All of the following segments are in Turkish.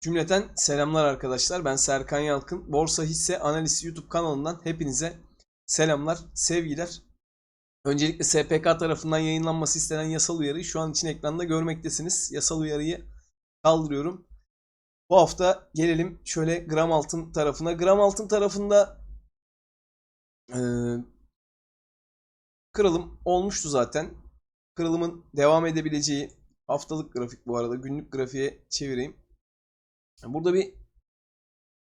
Cümleten selamlar arkadaşlar. Ben Serkan Yalkın. Borsa Hisse Analizi YouTube kanalından hepinize selamlar, sevgiler. Öncelikle SPK tarafından yayınlanması istenen yasal uyarıyı şu an için ekranda görmektesiniz. Yasal uyarıyı kaldırıyorum. Bu hafta gelelim şöyle gram altın tarafına. Gram altın tarafında eee, kırılım olmuştu zaten. Kırılımın devam edebileceği haftalık grafik bu arada günlük grafiğe çevireyim. Burada bir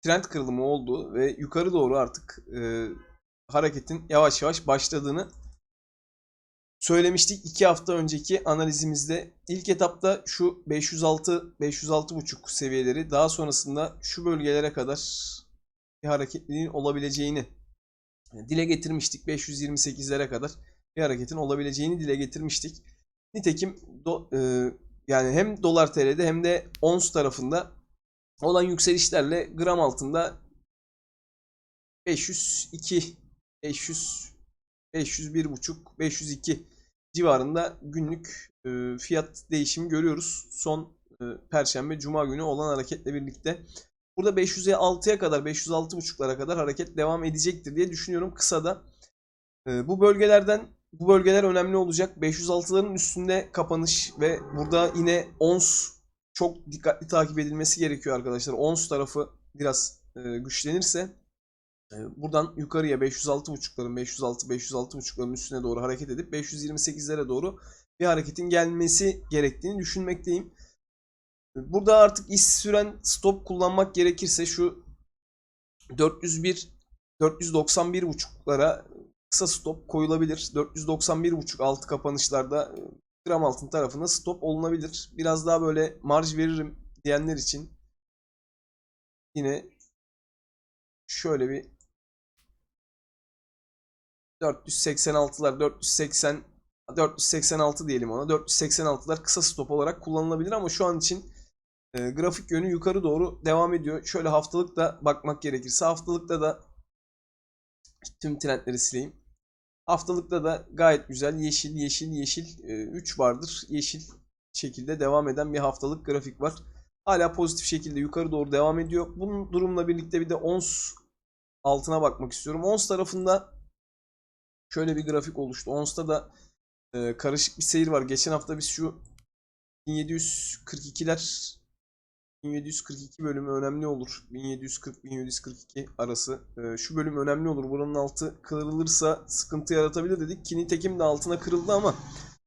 trend kırılımı oldu ve yukarı doğru artık e, hareketin yavaş yavaş başladığını söylemiştik iki hafta önceki analizimizde. İlk etapta şu 506 506.5 seviyeleri daha sonrasında şu bölgelere kadar bir hareketliliğin olabileceğini dile getirmiştik. 528'lere kadar bir hareketin olabileceğini dile getirmiştik. Nitekim do, e, yani hem dolar TL'de hem de ons tarafında olan yükselişlerle gram altında 502 500 501.5 502 civarında günlük e, fiyat değişimi görüyoruz. Son e, perşembe cuma günü olan hareketle birlikte. Burada 500'e 6'ya kadar 506.5'lara kadar hareket devam edecektir diye düşünüyorum kısada. E, bu bölgelerden bu bölgeler önemli olacak. 506'ların üstünde kapanış ve burada yine ons çok dikkatli takip edilmesi gerekiyor arkadaşlar. Ons tarafı biraz e, güçlenirse e, buradan yukarıya 506.5'ların 506 506.5'ların üstüne doğru hareket edip 528'lere doğru bir hareketin gelmesi gerektiğini düşünmekteyim. Burada artık iş süren stop kullanmak gerekirse şu 401 491.5'lara kısa stop koyulabilir. 491.5 altı kapanışlarda gram altın tarafına stop olunabilir. Biraz daha böyle marj veririm diyenler için yine şöyle bir 486'lar 480 486 diyelim ona. 486'lar kısa stop olarak kullanılabilir ama şu an için e, grafik yönü yukarı doğru devam ediyor. Şöyle haftalık da bakmak gerekirse haftalıkta da tüm trendleri sileyim. Haftalıkta da gayet güzel yeşil yeşil yeşil 3 vardır. Yeşil şekilde devam eden bir haftalık grafik var. Hala pozitif şekilde yukarı doğru devam ediyor. Bunun durumla birlikte bir de ons altına bakmak istiyorum. Ons tarafında şöyle bir grafik oluştu. Ons'ta da e, karışık bir seyir var. Geçen hafta biz şu 1742'ler 1742 bölümü önemli olur. 1740-1742 arası. Ee, şu bölüm önemli olur. Buranın altı kırılırsa sıkıntı yaratabilir dedik. Ki nitekim de altına kırıldı ama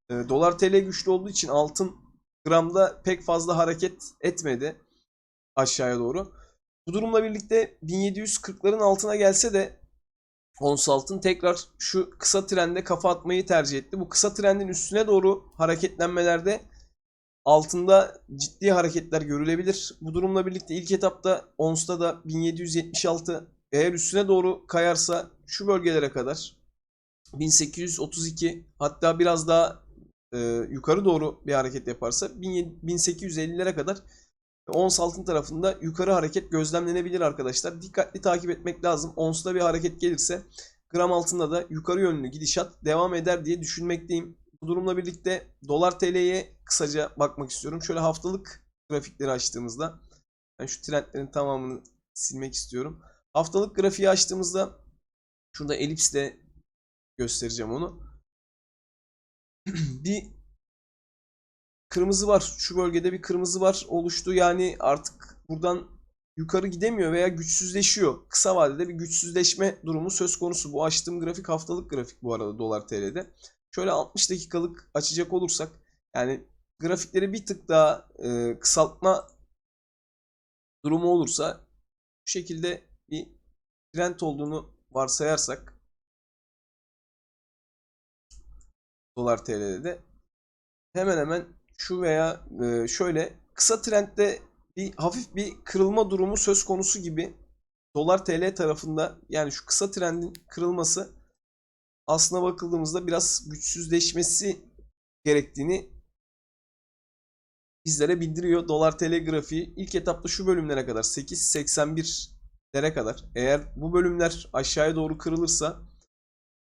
e, dolar TL güçlü olduğu için altın gramda pek fazla hareket etmedi aşağıya doğru. Bu durumla birlikte 1740'ların altına gelse de ons altın tekrar şu kısa trende kafa atmayı tercih etti. Bu kısa trendin üstüne doğru hareketlenmelerde altında ciddi hareketler görülebilir. Bu durumla birlikte ilk etapta ONS'ta da 1776 eğer üstüne doğru kayarsa şu bölgelere kadar 1832 hatta biraz daha e, yukarı doğru bir hareket yaparsa 1850'lere kadar ons altın tarafında yukarı hareket gözlemlenebilir arkadaşlar. Dikkatli takip etmek lazım. Ons'ta bir hareket gelirse gram altında da yukarı yönlü gidişat devam eder diye düşünmekteyim. Bu durumla birlikte dolar TL'ye kısaca bakmak istiyorum. Şöyle haftalık grafikleri açtığımızda ben şu trendlerin tamamını silmek istiyorum. Haftalık grafiği açtığımızda şurada elipsle göstereceğim onu. bir kırmızı var. Şu bölgede bir kırmızı var oluştu. Yani artık buradan yukarı gidemiyor veya güçsüzleşiyor. Kısa vadede bir güçsüzleşme durumu söz konusu. Bu açtığım grafik haftalık grafik bu arada dolar TL'de. Şöyle 60 dakikalık açacak olursak yani grafikleri bir tık daha e, kısaltma durumu olursa bu şekilde bir trend olduğunu varsayarsak dolar TL'de de hemen hemen şu veya e, şöyle kısa trendde bir hafif bir kırılma durumu söz konusu gibi dolar TL tarafında yani şu kısa trendin kırılması aslına bakıldığımızda biraz güçsüzleşmesi gerektiğini bizlere bildiriyor. Dolar TL ilk etapta şu bölümlere kadar 8.81'lere kadar eğer bu bölümler aşağıya doğru kırılırsa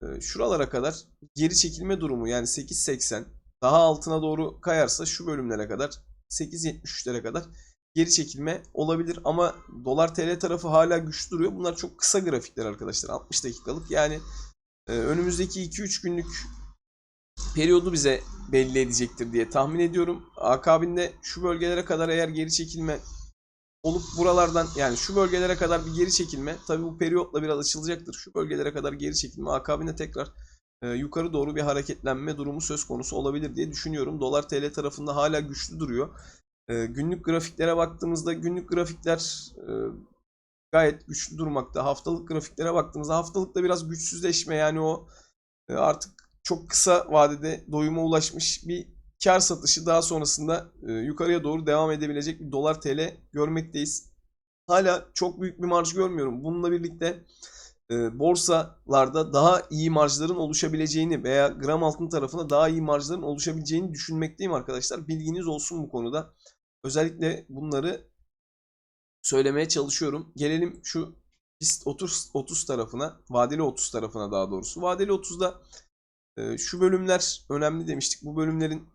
e, şuralara kadar geri çekilme durumu yani 8.80 daha altına doğru kayarsa şu bölümlere kadar 8.73'lere kadar geri çekilme olabilir ama dolar TL tarafı hala güçlü duruyor. Bunlar çok kısa grafikler arkadaşlar. 60 dakikalık. Yani önümüzdeki 2-3 günlük periyodu bize belli edecektir diye tahmin ediyorum. Akabinde şu bölgelere kadar eğer geri çekilme olup buralardan yani şu bölgelere kadar bir geri çekilme tabi bu periyotla biraz açılacaktır. Şu bölgelere kadar geri çekilme akabinde tekrar e, yukarı doğru bir hareketlenme durumu söz konusu olabilir diye düşünüyorum. Dolar TL tarafında hala güçlü duruyor. E, günlük grafiklere baktığımızda günlük grafikler e, gayet güçlü durmakta. Haftalık grafiklere baktığımızda haftalıkta biraz güçsüzleşme yani o e, artık çok kısa vadede doyuma ulaşmış bir kar satışı daha sonrasında e, yukarıya doğru devam edebilecek bir dolar TL görmekteyiz. Hala çok büyük bir marj görmüyorum. Bununla birlikte e, borsalarda daha iyi marjların oluşabileceğini veya gram altın tarafında daha iyi marjların oluşabileceğini düşünmekteyim arkadaşlar. Bilginiz olsun bu konuda. Özellikle bunları söylemeye çalışıyorum. Gelelim şu BIST 30, 30 tarafına, vadeli 30 tarafına daha doğrusu. Vadeli 30'da e, şu bölümler önemli demiştik. Bu bölümlerin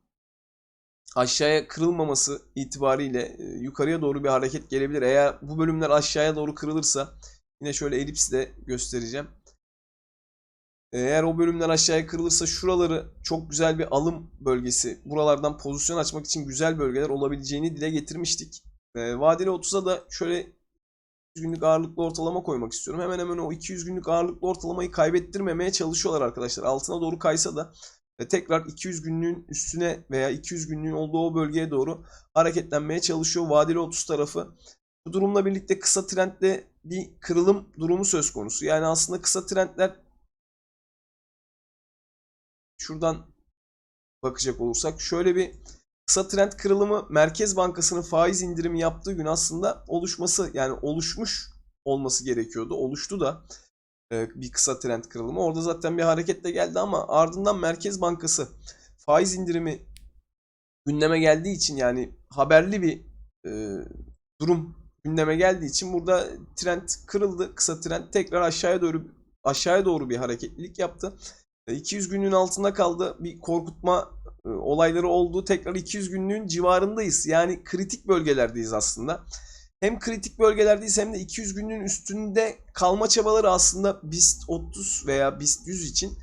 aşağıya kırılmaması itibariyle e, yukarıya doğru bir hareket gelebilir. Eğer bu bölümler aşağıya doğru kırılırsa yine şöyle elipsle göstereceğim. Eğer o bölümler aşağıya kırılırsa şuraları çok güzel bir alım bölgesi. Buralardan pozisyon açmak için güzel bölgeler olabileceğini dile getirmiştik. E, vadeli 30'a da şöyle 200 günlük ağırlıklı ortalama koymak istiyorum. Hemen hemen o 200 günlük ağırlıklı ortalamayı kaybettirmemeye çalışıyorlar arkadaşlar. Altına doğru kaysa da ve tekrar 200 günlüğün üstüne veya 200 günlüğün olduğu o bölgeye doğru hareketlenmeye çalışıyor vadeli 30 tarafı. Bu durumla birlikte kısa trendde bir kırılım durumu söz konusu. Yani aslında kısa trendler şuradan bakacak olursak şöyle bir kısa trend kırılımı Merkez Bankası'nın faiz indirimi yaptığı gün aslında oluşması yani oluşmuş olması gerekiyordu. Oluştu da e, bir kısa trend kırılımı. Orada zaten bir hareketle geldi ama ardından Merkez Bankası faiz indirimi gündeme geldiği için yani haberli bir e, durum gündeme geldiği için burada trend kırıldı. Kısa trend tekrar aşağıya doğru aşağıya doğru bir hareketlilik yaptı. 200 günlüğün altında kaldı. Bir korkutma e, olayları oldu. Tekrar 200 günlüğün civarındayız. Yani kritik bölgelerdeyiz aslında hem kritik bölgelerdeyiz hem de 200 günlüğün üstünde kalma çabaları aslında BIST 30 veya BIST 100 için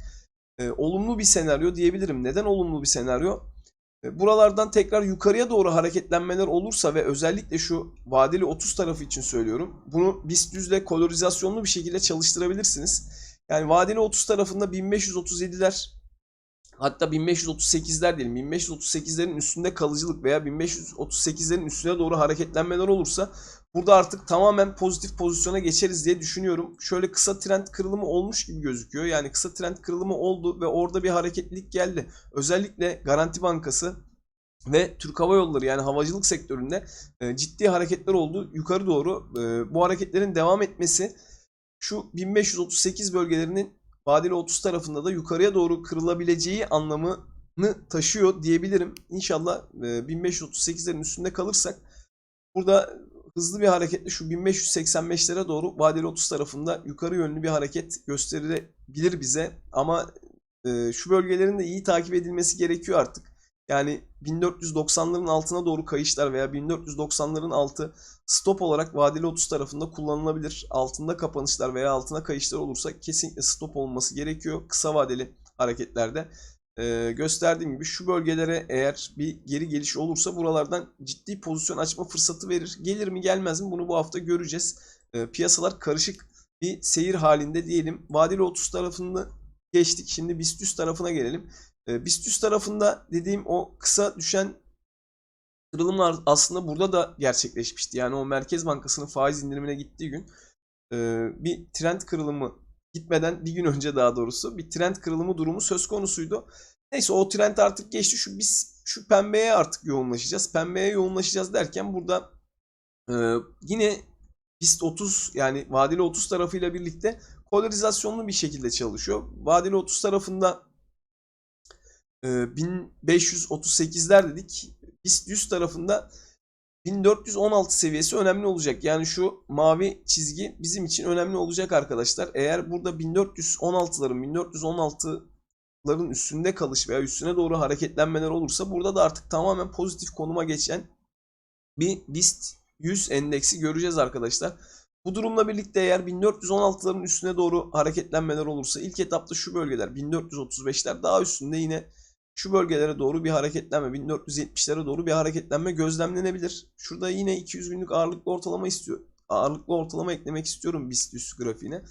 e, olumlu bir senaryo diyebilirim. Neden olumlu bir senaryo? E, buralardan tekrar yukarıya doğru hareketlenmeler olursa ve özellikle şu vadeli 30 tarafı için söylüyorum. Bunu BIST 100 ile kolorizasyonlu bir şekilde çalıştırabilirsiniz. Yani vadeli 30 tarafında 1537'ler hatta 1538'ler diyelim 1538'lerin üstünde kalıcılık veya 1538'lerin üstüne doğru hareketlenmeler olursa burada artık tamamen pozitif pozisyona geçeriz diye düşünüyorum. Şöyle kısa trend kırılımı olmuş gibi gözüküyor. Yani kısa trend kırılımı oldu ve orada bir hareketlilik geldi. Özellikle Garanti Bankası ve Türk Hava Yolları yani havacılık sektöründe e, ciddi hareketler oldu yukarı doğru. E, bu hareketlerin devam etmesi şu 1538 bölgelerinin vadeli 30 tarafında da yukarıya doğru kırılabileceği anlamını taşıyor diyebilirim. İnşallah 1538'lerin üstünde kalırsak burada hızlı bir hareketle şu 1585'lere doğru vadeli 30 tarafında yukarı yönlü bir hareket gösterebilir bize. Ama şu bölgelerin de iyi takip edilmesi gerekiyor artık. Yani 1490'ların altına doğru kayışlar veya 1490'ların altı stop olarak vadeli 30 tarafında kullanılabilir. Altında kapanışlar veya altına kayışlar olursa kesinlikle stop olması gerekiyor. Kısa vadeli hareketlerde. Ee, gösterdiğim gibi şu bölgelere eğer bir geri geliş olursa buralardan ciddi pozisyon açma fırsatı verir. Gelir mi gelmez mi bunu bu hafta göreceğiz. Ee, piyasalar karışık bir seyir halinde diyelim. Vadeli 30 tarafını geçtik. Şimdi BIST 100 tarafına gelelim. Ee, BIST 100 tarafında dediğim o kısa düşen kırılımlar aslında burada da gerçekleşmişti. Yani o Merkez Bankası'nın faiz indirimine gittiği gün e, bir trend kırılımı gitmeden bir gün önce daha doğrusu bir trend kırılımı durumu söz konusuydu. Neyse o trend artık geçti. Şu biz şu pembeye artık yoğunlaşacağız. Pembeye yoğunlaşacağız derken burada e, yine BIST 30 yani vadeli 30 tarafıyla birlikte polarizasyonlu bir şekilde çalışıyor. Vadeli 30 tarafında 1538'ler dedik. BIST 100 tarafında 1416 seviyesi önemli olacak. Yani şu mavi çizgi bizim için önemli olacak arkadaşlar. Eğer burada 1416'ların 1416'ların üstünde kalış veya üstüne doğru hareketlenmeler olursa burada da artık tamamen pozitif konuma geçen bir BIST 100 endeksi göreceğiz arkadaşlar. Bu durumla birlikte eğer 1416'ların üstüne doğru hareketlenmeler olursa ilk etapta şu bölgeler 1435'ler daha üstünde yine şu bölgelere doğru bir hareketlenme 1470'lere doğru bir hareketlenme gözlemlenebilir. Şurada yine 200 günlük ağırlıklı ortalama istiyor. Ağırlıklı ortalama eklemek istiyorum BIST 100 grafiğine.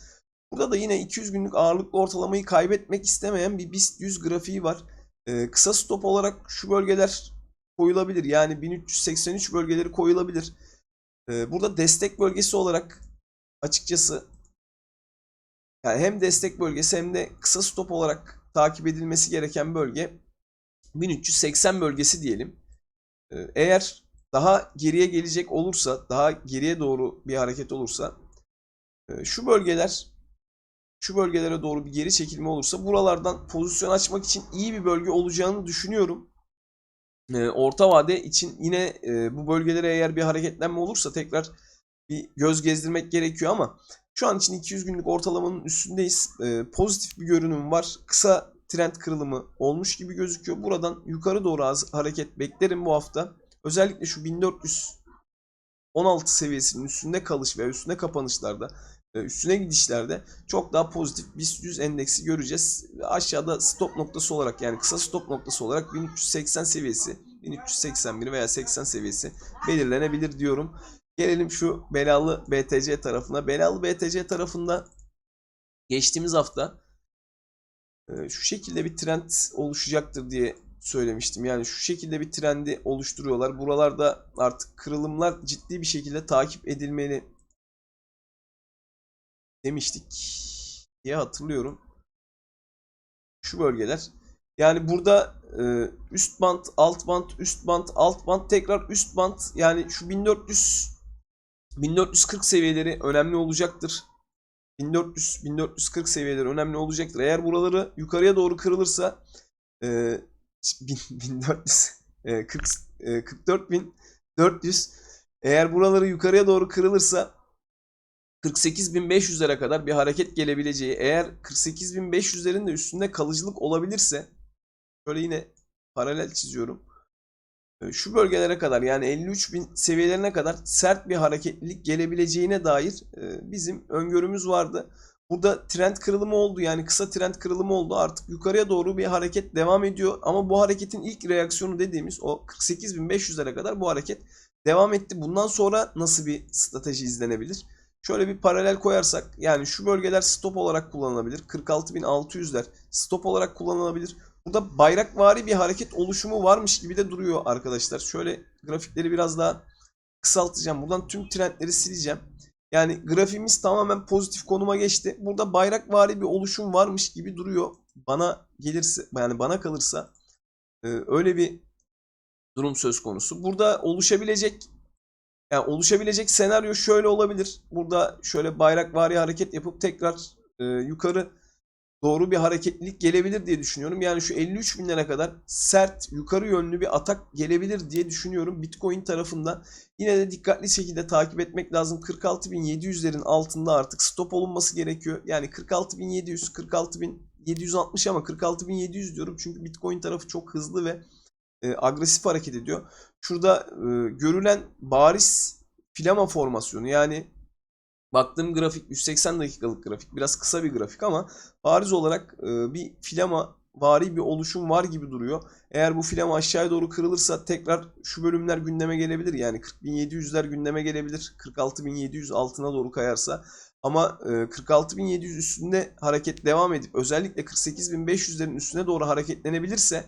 Burada da yine 200 günlük ağırlıklı ortalamayı kaybetmek istemeyen bir BIST 100 grafiği var. Ee, kısa stop olarak şu bölgeler koyulabilir. Yani 1383 bölgeleri koyulabilir. Ee, burada destek bölgesi olarak açıkçası yani hem destek bölgesi hem de kısa stop olarak takip edilmesi gereken bölge 1380 bölgesi diyelim. Ee, Eğer daha geriye gelecek olursa, daha geriye doğru bir hareket olursa e, şu bölgeler şu bölgelere doğru bir geri çekilme olursa buralardan pozisyon açmak için iyi bir bölge olacağını düşünüyorum. Ee, Orta vade için yine e, bu bölgelere eğer bir hareketlenme olursa tekrar bir göz gezdirmek gerekiyor ama şu an için 200 günlük ortalamanın üstündeyiz. Ee, pozitif bir görünüm var. Kısa trend kırılımı olmuş gibi gözüküyor. Buradan yukarı doğru az hareket beklerim bu hafta. Özellikle şu 1416 seviyesinin üstünde kalış veya üstünde kapanışlarda e, üstüne gidişlerde çok daha pozitif BIST 100 endeksi göreceğiz. Aşağıda stop noktası olarak yani kısa stop noktası olarak 1380 seviyesi, 1381 veya 80 seviyesi belirlenebilir diyorum. Gelelim şu belalı BTC tarafına. Belalı BTC tarafında geçtiğimiz hafta şu şekilde bir trend oluşacaktır diye söylemiştim. Yani şu şekilde bir trendi oluşturuyorlar. Buralarda artık kırılımlar ciddi bir şekilde takip edilmeli demiştik diye hatırlıyorum. Şu bölgeler. Yani burada e, üst band, alt band, üst band, alt band, tekrar üst band. Yani şu 1400 1440 seviyeleri önemli olacaktır. 1400 1440 seviyeleri önemli olacaktır. Eğer buraları yukarıya doğru kırılırsa e, 1400 e, 40 e, 44400 eğer buraları yukarıya doğru kırılırsa 48.500'lere kadar bir hareket gelebileceği eğer 48.500'lerin de üstünde kalıcılık olabilirse şöyle yine paralel çiziyorum. Ee, Şu bölgelere kadar yani 53.000 seviyelerine kadar sert bir hareketlilik gelebileceğine dair e, bizim öngörümüz vardı. Burada trend kırılımı oldu yani kısa trend kırılımı oldu artık yukarıya doğru bir hareket devam ediyor ama bu hareketin ilk reaksiyonu dediğimiz o 48.500'lere kadar bu hareket devam etti. Bundan sonra nasıl bir strateji izlenebilir? Şöyle bir paralel koyarsak yani şu bölgeler stop olarak kullanılabilir. 46.600'ler stop olarak kullanılabilir. Burada bayrakvari bir hareket oluşumu varmış gibi de duruyor arkadaşlar. Şöyle grafikleri biraz daha kısaltacağım. Buradan tüm trendleri sileceğim. Yani grafiğimiz tamamen pozitif konuma geçti. Burada bayrakvari bir oluşum varmış gibi duruyor. Bana gelirse yani bana kalırsa e, öyle bir durum söz konusu. Burada oluşabilecek yani oluşabilecek senaryo şöyle olabilir. Burada şöyle bayrakvari hareket yapıp tekrar e, yukarı doğru bir hareketlilik gelebilir diye düşünüyorum. Yani şu 53 binlere kadar sert yukarı yönlü bir atak gelebilir diye düşünüyorum. Bitcoin tarafında yine de dikkatli şekilde takip etmek lazım. 46.700'lerin altında artık stop olunması gerekiyor. Yani 46.700, 46.760 ama 46.700 diyorum. Çünkü Bitcoin tarafı çok hızlı ve e, agresif hareket ediyor. Şurada e, görülen bariz filama formasyonu yani baktığım grafik 180 dakikalık grafik biraz kısa bir grafik ama bariz olarak e, bir filama vari bir oluşum var gibi duruyor. Eğer bu filama aşağıya doğru kırılırsa tekrar şu bölümler gündeme gelebilir. Yani 40.700'ler gündeme gelebilir. 46.700 altına doğru kayarsa. Ama e, 46.700 üstünde hareket devam edip özellikle 48.500'lerin üstüne doğru hareketlenebilirse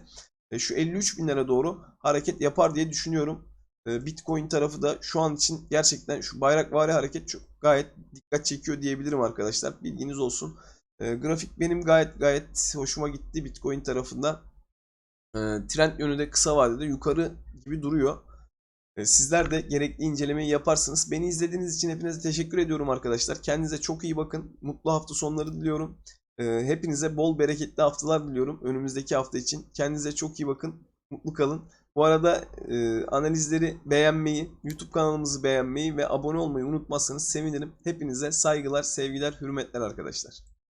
e, şu 53 binlere doğru hareket yapar diye düşünüyorum. E, Bitcoin tarafı da şu an için gerçekten şu bayrakvari hareket çok gayet dikkat çekiyor diyebilirim arkadaşlar. Bilginiz olsun. E, grafik benim gayet gayet hoşuma gitti Bitcoin tarafında. E, trend yönü de kısa vadede yukarı gibi duruyor. Sizler de gerekli incelemeyi yaparsınız. Beni izlediğiniz için hepinize teşekkür ediyorum arkadaşlar. Kendinize çok iyi bakın. Mutlu hafta sonları diliyorum. Ee, Hepinize bol bereketli haftalar diliyorum önümüzdeki hafta için. Kendinize çok iyi bakın. Mutlu kalın. Bu arada e, analizleri beğenmeyi, YouTube kanalımızı beğenmeyi ve abone olmayı unutmazsanız sevinirim. Hepinize saygılar, sevgiler, hürmetler arkadaşlar.